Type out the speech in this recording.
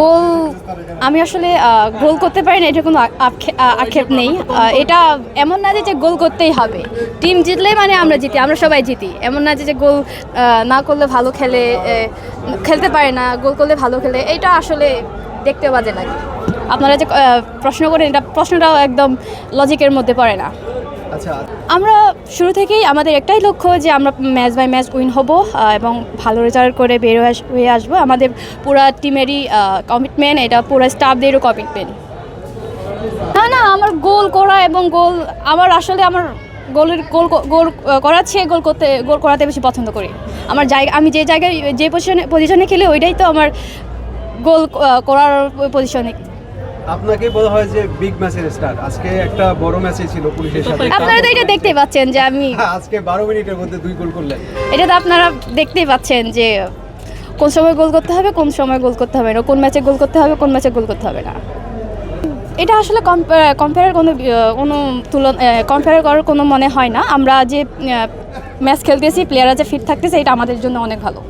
গোল, আমি আসলে গোল করতে পারি না, এটা কোনো আক্ষেপ নেই। এটা এমন না যে গোল করতেই হবে। টিম জিতলে মানে আমরা জিতি, আমরা সবাই জিতি। এমন না যে গোল না করলে ভালো খেলে খেলতে পারে না, গোল করলে ভালো খেলে, এটা আসলে দেখতে বাজে লাগে। আপনারা যে প্রশ্ন করেন, এটা প্রশ্নটাও একদম লজিকের মধ্যে পড়ে না। আচ্ছা। আমরা শুরু থেকেই আমাদের একটাই লক্ষ্য যে আমরা ম্যাচ বাই ম্যাচ উইন হব এবং ভালো রেজাল্ট করে বের হয়ে আস- আসব। আমাদের পুরা টিমেরই কমিটমেন্ট এটা পুরো স্টাফদেরও কমিটমেন্ট না না, আমার গোল করা এবং গোল আমার আসলে আমার গোলের গোল গোল করার চেয়ে গোল করতে গোল করাতে বেশি পছন্দ করি। আমার জায়গা, আমি যে জায়গায়, যে পজিশনে পজিশনে খেলি, ওইটাই তো আমার গোল করার পজিশনে আপনাকে বলা হয় যে বিগ ম্যাচের স্টার আজকে একটা বড় ম্যাচই ছিল পুলিশের সাথে। আপনারা তো এটা দেখতেই পাচ্ছেন যে আমি হ্যাঁ, আজকে বারো মিনিটের মধ্যে দুই গোল করলেন। এটা তো আপনারা দেখতেই পাচ্ছেন যে কোন সময় গোল করতে হবে কোন সময় গোল করতে হবে না। কোন ম্যাচে গোল করতে হবে কোন ম্যাচে গোল করতে হবে না। এটা আসলে কম্পেয়ার কোনো কোনো তুলনা কম্পেয়ার করার কোনো মনে হয় না। আমরা যে ম্যাচ খেলতেছি প্লেয়াররা যে ফিট থাকতেছে এটা আমাদের জন্য অনেক ভালো।